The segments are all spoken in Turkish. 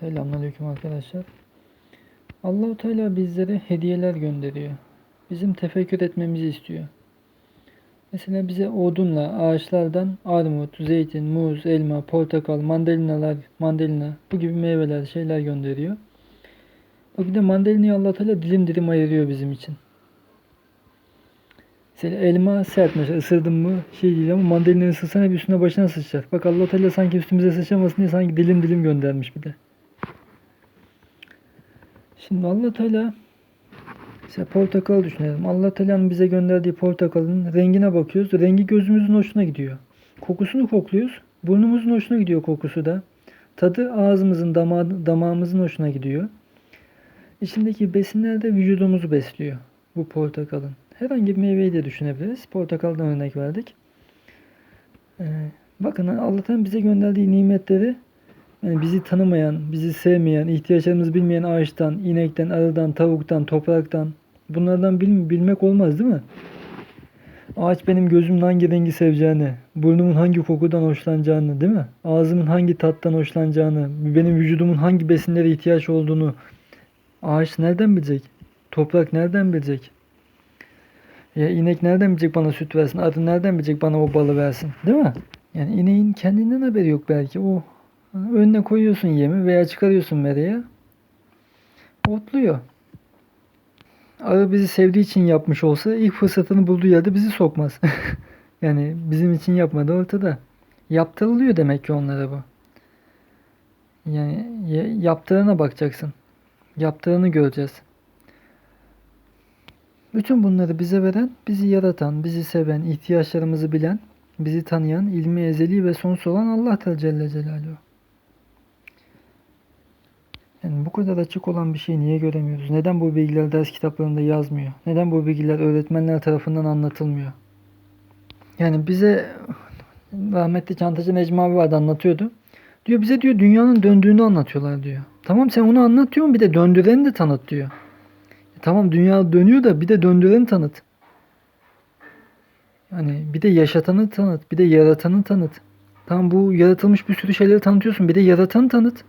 Selamünaleyküm arkadaşlar. Allahu Teala bizlere hediyeler gönderiyor. Bizim tefekkür etmemizi istiyor. Mesela bize odunla, ağaçlardan armut, zeytin, muz, elma, portakal, mandalinalar, mandalina bu gibi meyveler, şeyler gönderiyor. Bak bir de mandalinayı Allah Teala dilim dilim ayırıyor bizim için. Mesela elma sert mesela ısırdın mı şey değil ama mandalina ısırsan hep üstüne başına sıçrar. Bak Allah Teala sanki üstümüze sıçramasın diye sanki dilim dilim göndermiş bir de. Şimdi Allah Teala mesela portakal düşünelim. Allah Teala'nın bize gönderdiği portakalın rengine bakıyoruz. Rengi gözümüzün hoşuna gidiyor. Kokusunu kokluyoruz. Burnumuzun hoşuna gidiyor kokusu da. Tadı ağzımızın, dama, damağımızın hoşuna gidiyor. İçindeki besinler de vücudumuzu besliyor bu portakalın. Herhangi bir meyveyi de düşünebiliriz. Portakaldan örnek verdik. Ee, bakın Allah'tan bize gönderdiği nimetleri yani bizi tanımayan, bizi sevmeyen, ihtiyaçlarımızı bilmeyen ağaçtan, inekten, arıdan, tavuktan, topraktan bunlardan bil, bilmek olmaz değil mi? Ağaç benim gözümün hangi rengi seveceğini, burnumun hangi kokudan hoşlanacağını değil mi? Ağzımın hangi tattan hoşlanacağını, benim vücudumun hangi besinlere ihtiyaç olduğunu ağaç nereden bilecek? Toprak nereden bilecek? Ya inek nereden bilecek bana süt versin? Arı nereden bilecek bana o balı versin? Değil mi? Yani ineğin kendinden haberi yok belki. O önüne koyuyorsun yemi veya çıkarıyorsun mereye. Otluyor. Arı bizi sevdiği için yapmış olsa ilk fırsatını bulduğu yerde bizi sokmaz. yani bizim için yapmadı ortada. Yaptırılıyor demek ki onlara bu. Yani ya- yaptığına bakacaksın. Yaptığını göreceğiz. Bütün bunları bize veren, bizi yaratan, bizi seven, ihtiyaçlarımızı bilen, bizi tanıyan, ilmi ezeli ve sonsuz olan Allah Teala Celle Celaluhu. Yani bu kadar açık olan bir şeyi niye göremiyoruz? Neden bu bilgiler ders kitaplarında yazmıyor? Neden bu bilgiler öğretmenler tarafından anlatılmıyor? Yani bize rahmetli Çantacı Necmi abi vardı anlatıyordu. Diyor bize diyor dünyanın döndüğünü anlatıyorlar diyor. Tamam sen onu anlatıyorsun bir de döndüreni de tanıt diyor. E Tamam dünya dönüyor da bir de döndüreni tanıt. Yani bir de yaşatanı tanıt, bir de yaratanı tanıt. Tamam bu yaratılmış bir sürü şeyleri tanıtıyorsun. Bir de yaratanı tanıt.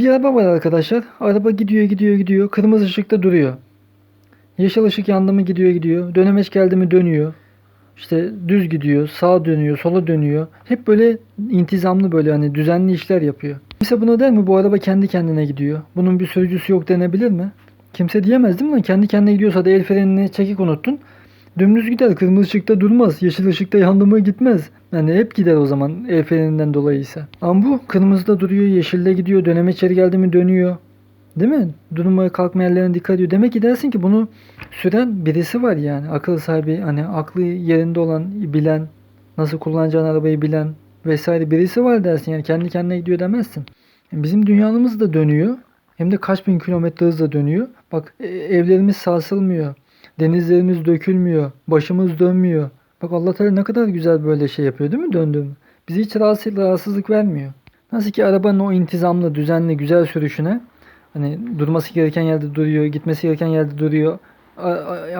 Bir araba var arkadaşlar. Araba gidiyor gidiyor gidiyor. Kırmızı ışıkta duruyor. Yeşil ışık yandı mı gidiyor gidiyor. Dönemeç geldi mi dönüyor. İşte düz gidiyor, sağa dönüyor, sola dönüyor. Hep böyle intizamlı böyle hani düzenli işler yapıyor. Kimse buna der mi bu araba kendi kendine gidiyor. Bunun bir sürücüsü yok denebilir mi? Kimse diyemez değil mi? Kendi kendine gidiyorsa da el frenini çekik unuttun. Dümdüz gider. Kırmızı ışıkta durmaz. Yeşil ışıkta yandı mı gitmez. Yani hep gider o zaman el freninden dolayıysa. Ama bu kırmızıda duruyor, yeşilde gidiyor, döneme içeri geldi mi dönüyor. Değil mi? Durmaya kalkma yerlerine dikkat ediyor. Demek ki dersin ki bunu süren birisi var yani. Akıl sahibi, hani aklı yerinde olan, bilen, nasıl kullanacağın arabayı bilen vesaire birisi var dersin. Yani kendi kendine gidiyor demezsin. Bizim dünyanımız da dönüyor. Hem de kaç bin kilometre hızla dönüyor. Bak e, evlerimiz sarsılmıyor. Denizlerimiz dökülmüyor. Başımız dönmüyor. Bak Allah Teala ne kadar güzel böyle şey yapıyor değil mi döndüğüm? Bizi hiç rahatsız, rahatsızlık vermiyor. Nasıl ki arabanın o intizamlı, düzenli, güzel sürüşüne hani durması gereken yerde duruyor, gitmesi gereken yerde duruyor.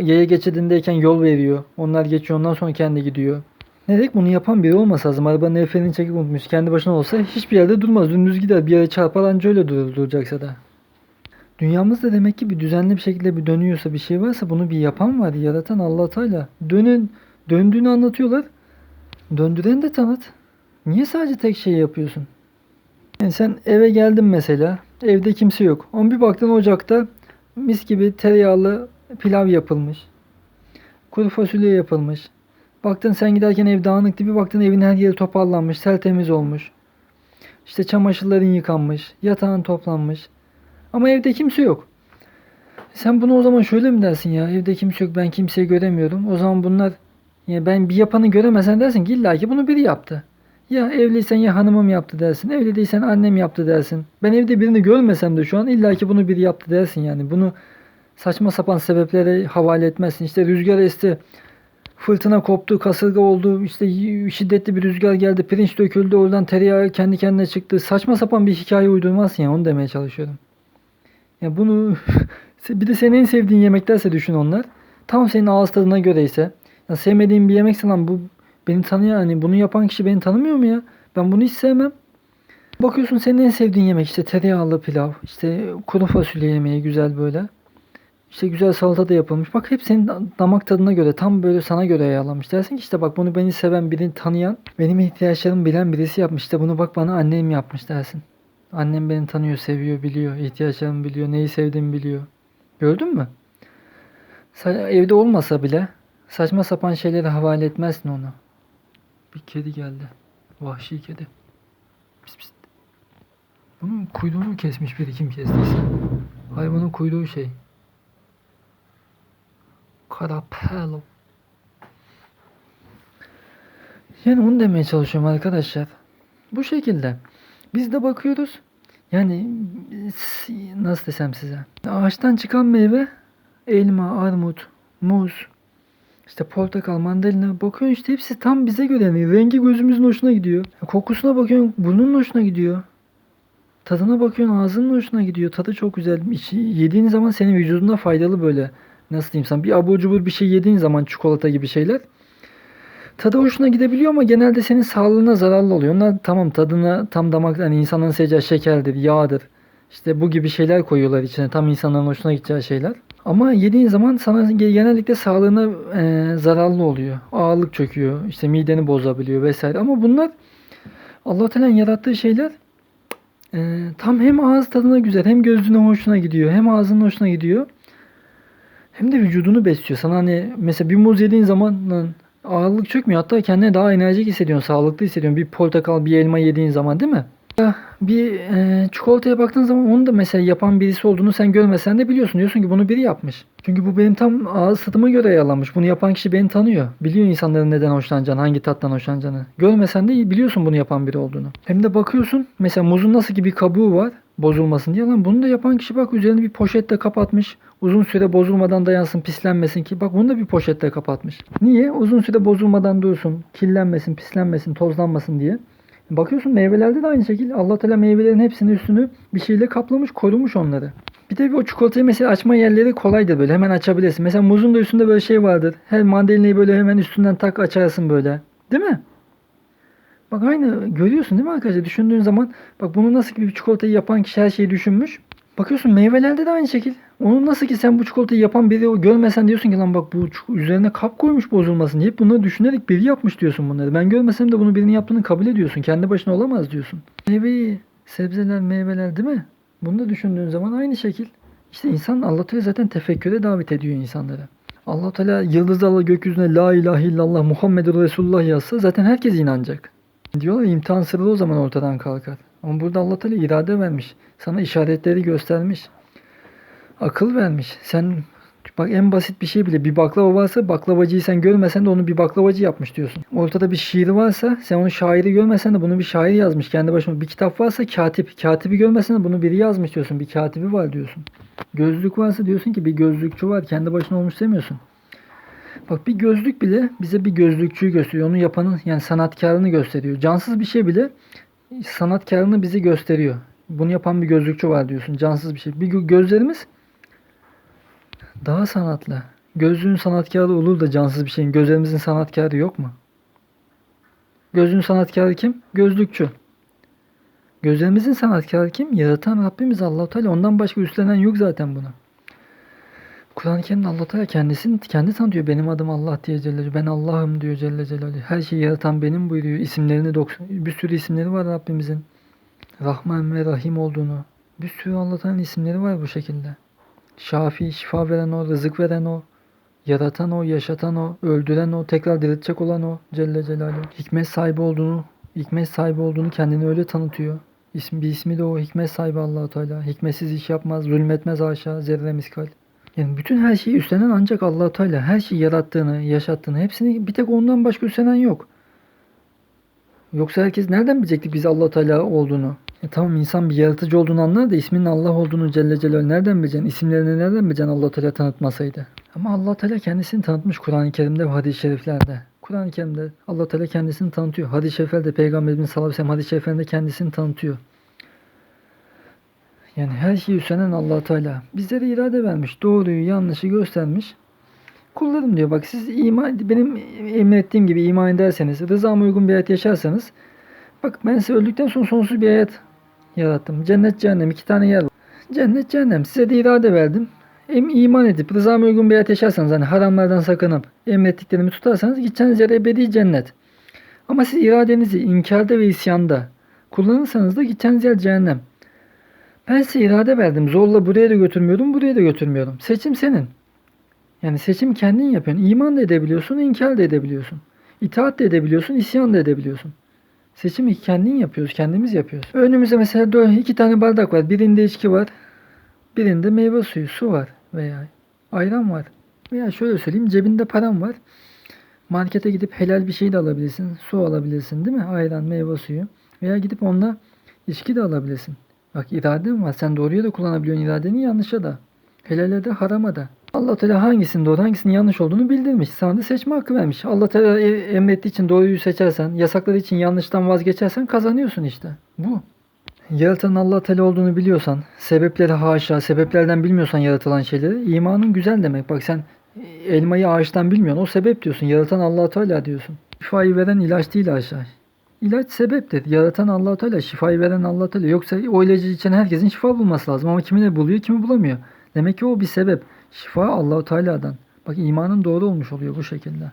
Yaya geçidindeyken yol veriyor. Onlar geçiyor ondan sonra kendi gidiyor. Ne dedik bunu yapan biri olmasa lazım. Arabanın el frenini çekip unutmuş. Kendi başına olsa hiçbir yerde durmaz. Dümdüz gider. Bir yere çarpar anca öyle durur, duracaksa da. Dünyamızda demek ki bir düzenli bir şekilde bir dönüyorsa bir şey varsa bunu bir yapan var. Yaratan Allah Teala. Dönün, döndüğünü anlatıyorlar. Döndüreni de tanıt. Niye sadece tek şey yapıyorsun? Yani sen eve geldin mesela. Evde kimse yok. Ama bir baktın ocakta mis gibi tereyağlı pilav yapılmış. Kuru fasulye yapılmış. Baktın sen giderken ev dağınıktı. Bir baktın evin her yeri toparlanmış. Tertemiz olmuş. İşte çamaşırların yıkanmış. Yatağın toplanmış. Ama evde kimse yok. Sen bunu o zaman şöyle mi dersin ya? Evde kimse yok ben kimseyi göremiyorum. O zaman bunlar ya ben bir yapanı göremesen dersin ki illa ki bunu biri yaptı. Ya evliysen ya hanımım yaptı dersin. Evli değilsen annem yaptı dersin. Ben evde birini görmesem de şu an illa ki bunu biri yaptı dersin yani. Bunu saçma sapan sebeplere havale etmezsin. İşte rüzgar esti. Fırtına koptu, kasırga oldu, işte şiddetli bir rüzgar geldi, pirinç döküldü, oradan tereyağı kendi kendine çıktı. Saçma sapan bir hikaye uydurmazsın ya onu demeye çalışıyorum. Ya bunu bir de senin en sevdiğin yemeklerse düşün onlar. Tam senin ağız tadına göreyse. Ya sevmediğin bir yemekse lan bu beni tanıyor hani bunu yapan kişi beni tanımıyor mu ya? Ben bunu hiç sevmem. Bakıyorsun senin en sevdiğin yemek işte tereyağlı pilav, işte kuru fasulye yemeği güzel böyle. İşte güzel salata da yapılmış. Bak hep senin damak tadına göre tam böyle sana göre ayarlanmış. Dersin ki işte bak bunu beni seven, birini tanıyan, benim ihtiyaçlarımı bilen birisi yapmış. İşte bunu bak bana annem yapmış dersin. Annem beni tanıyor, seviyor, biliyor. ihtiyaçlarımı biliyor, neyi sevdiğimi biliyor. Gördün mü? Evde olmasa bile saçma sapan şeyleri havale etmezsin ona. Bir kedi geldi. Vahşi kedi. Pis pis. Bunun kuyruğunu kesmiş biri kim kestiyse. Hayvanın kuyruğu şey. Karapelo. Yani onu demeye çalışıyorum arkadaşlar. Bu şekilde. Biz de bakıyoruz. Yani nasıl desem size. Ağaçtan çıkan meyve elma, armut, muz, işte portakal, mandalina bakıyorsun işte hepsi tam bize göre. Yani rengi gözümüzün hoşuna gidiyor. Kokusuna bakıyorsun burnunun hoşuna gidiyor. Tadına bakıyorsun ağzının hoşuna gidiyor. Tadı çok güzel. Yediğin zaman senin vücuduna faydalı böyle. Nasıl diyeyim sana bir abur cubur bir şey yediğin zaman çikolata gibi şeyler. Tadı hoşuna gidebiliyor ama genelde senin sağlığına zararlı oluyor. Onlar tamam tadına tam damak hani insanların seveceği şekerdir, yağdır. İşte bu gibi şeyler koyuyorlar içine. Tam insanların hoşuna gideceği şeyler. Ama yediğin zaman sana genellikle sağlığına e, zararlı oluyor. Ağırlık çöküyor. işte mideni bozabiliyor vesaire. Ama bunlar Allah Teala'nın yarattığı şeyler e, tam hem ağız tadına güzel hem gözüne hoşuna gidiyor. Hem ağzının hoşuna gidiyor. Hem de vücudunu besliyor. Sana hani mesela bir muz yediğin zaman ağırlık çökmüyor. Hatta kendine daha enerjik hissediyorsun. Sağlıklı hissediyorsun. Bir portakal, bir elma yediğin zaman değil mi? Bir e, çikolataya baktığın zaman onu da mesela yapan birisi olduğunu sen görmesen de biliyorsun. Diyorsun ki bunu biri yapmış. Çünkü bu benim tam ağız tadıma göre ayarlanmış. Bunu yapan kişi beni tanıyor. Biliyor insanların neden hoşlanacağını, hangi tattan hoşlanacağını. Görmesen de biliyorsun bunu yapan biri olduğunu. Hem de bakıyorsun mesela muzun nasıl ki bir kabuğu var bozulmasın diye. Lan bunu da yapan kişi bak üzerine bir poşetle kapatmış. Uzun süre bozulmadan dayansın, pislenmesin ki. Bak bunu da bir poşetle kapatmış. Niye? Uzun süre bozulmadan dursun, kirlenmesin, pislenmesin, tozlanmasın diye. Bakıyorsun meyvelerde de aynı şekilde Allah Teala meyvelerin hepsinin üstünü bir şeyle kaplamış, korumuş onları. Bir de o çikolatayı mesela açma yerleri kolaydır böyle hemen açabilirsin. Mesela muzun da üstünde böyle şey vardır. Her mandalinayı böyle hemen üstünden tak açarsın böyle. Değil mi? Bak aynı görüyorsun değil mi arkadaşlar? Düşündüğün zaman bak bunu nasıl ki bir çikolatayı yapan kişi her şeyi düşünmüş. Bakıyorsun meyvelerde de aynı şekil. Onu nasıl ki sen bu çikolatayı yapan biri o görmesen diyorsun ki lan bak bu üzerine kap koymuş bozulmasın diye. Bunları düşünerek biri yapmış diyorsun bunları. Ben görmesem de bunu birinin yaptığını kabul ediyorsun. Kendi başına olamaz diyorsun. Meyveyi, sebzeler, meyveler değil mi? Bunu da düşündüğün zaman aynı şekil. İşte insan Allah Teala zaten tefekküre davet ediyor insanları. Allah Teala yıldızlarla gökyüzüne la ilahe illallah Muhammedur Resulullah yazsa zaten herkes inanacak. Diyorlar imtihan sırrı o zaman ortadan kalkar. Ama burada Allah Teala irade vermiş. Sana işaretleri göstermiş. Akıl vermiş. Sen bak en basit bir şey bile bir baklava varsa baklavacıyı sen görmesen de onu bir baklavacı yapmış diyorsun. Ortada bir şiir varsa sen onu şairi görmesen de bunu bir şair yazmış kendi başına. Bir kitap varsa katip. Katibi görmesen de bunu biri yazmış diyorsun. Bir katibi var diyorsun. Gözlük varsa diyorsun ki bir gözlükçü var. Kendi başına olmuş demiyorsun. Bak bir gözlük bile bize bir gözlükçüyü gösteriyor. Onu yapanın yani sanatkarını gösteriyor. Cansız bir şey bile sanatkarını bize gösteriyor. Bunu yapan bir gözlükçü var diyorsun. Cansız bir şey. Bir gö- gözlerimiz daha sanatlı. Gözlüğün sanatkarı olur da cansız bir şeyin. Gözlerimizin sanatkarı yok mu? Gözlüğün sanatkarı kim? Gözlükçü. Gözlerimizin sanatkarı kim? Yaratan Rabbimiz Allah Teala. Ondan başka üstlenen yok zaten bunu. Kur'an-ı Kerim'de Allah Teala kendisini kendi tanıtıyor. Benim adım Allah diye Celle. Ben Allah'ım diyor Celle Celaluhu. Her şeyi yaratan benim buyuruyor. İsimlerini 90 bir sürü isimleri var Rabbimizin. Rahman ve Rahim olduğunu. Bir sürü Allah Teala'nın isimleri var bu şekilde. Şafi, şifa veren o, rızık veren o, yaratan o, yaşatan o, öldüren o, tekrar diriltecek olan o Celle Celaluhu. Hikmet sahibi olduğunu, hikmet sahibi olduğunu kendini öyle tanıtıyor. İsmi, bir ismi de o hikmet sahibi allah Teala. Hikmetsiz iş yapmaz, zulmetmez haşa, zerre miskal. Yani bütün her şeyi üstlenen ancak allah Teala. Her şeyi yarattığını, yaşattığını, hepsini bir tek ondan başka üstlenen yok. Yoksa herkes nereden bilecektik biz allah Teala olduğunu? E tamam insan bir yaratıcı olduğunu anlar da isminin Allah olduğunu Celle Celaluhu nereden bileceksin? İsimlerini nereden bileceksin allah Teala tanıtmasaydı? Ama allah Teala kendisini tanıtmış Kur'an-ı Kerim'de ve hadis-i şeriflerde. Kur'an-ı Kerim'de allah Teala kendisini tanıtıyor. Hadis-i şeriflerde Peygamberimiz sallallahu aleyhi ve sellem hadis-i şeriflerinde kendisini tanıtıyor. Yani her şeyi üstlenen allah Teala. Bizlere irade vermiş. Doğruyu yanlışı göstermiş. Kullarım diyor bak siz iman, benim emrettiğim gibi iman ederseniz, rızama uygun bir hayat yaşarsanız bak ben size öldükten sonra sonsuz bir hayat yarattım. Cennet cehennem iki tane yer var. Cennet cehennem size de irade verdim. Hem iman edip rızama uygun bir hayat yaşarsanız hani haramlardan sakınıp emrettiklerimi tutarsanız gideceğiniz yer ebedi cennet. Ama siz iradenizi inkarda ve isyanda kullanırsanız da gideceğiniz yer cehennem. Ben size irade verdim. Zorla buraya da götürmüyorum, buraya da götürmüyorum. Seçim senin. Yani seçim kendin yapıyorsun. İman da edebiliyorsun, inkar da edebiliyorsun. İtaat da edebiliyorsun, isyan da edebiliyorsun. Seçimi kendin yapıyoruz, kendimiz yapıyoruz. Önümüzde mesela iki tane bardak var. Birinde içki var, birinde meyve suyu, su var veya ayran var. Veya şöyle söyleyeyim, cebinde param var. Markete gidip helal bir şey de alabilirsin, su alabilirsin değil mi? Ayran, meyve suyu. Veya gidip onunla içki de alabilirsin. Bak iraden var. Sen doğruya da kullanabiliyorsun iradeni, yanlışa da. Helale de harama da. Allah Teala hangisinin doğru hangisinin yanlış olduğunu bildirmiş. Sana da seçme hakkı vermiş. Allah Teala e- emrettiği için doğruyu seçersen, yasakladığı için yanlıştan vazgeçersen kazanıyorsun işte. Bu. Yaratan Allah Teala olduğunu biliyorsan, sebepleri haşa, sebeplerden bilmiyorsan yaratılan şeyleri, imanın güzel demek. Bak sen elmayı ağaçtan bilmiyorsun. O sebep diyorsun. Yaratan Allah Teala diyorsun. Şifayı veren ilaç değil aşağı. İlaç sebeptir. Yaratan Allah Teala, şifayı veren Allah Teala. Yoksa o ilacı için herkesin şifa bulması lazım ama kimine buluyor, kimi bulamıyor. Demek ki o bir sebep. Şifa Allahu Teala'dan. Bak imanın doğru olmuş oluyor bu şekilde.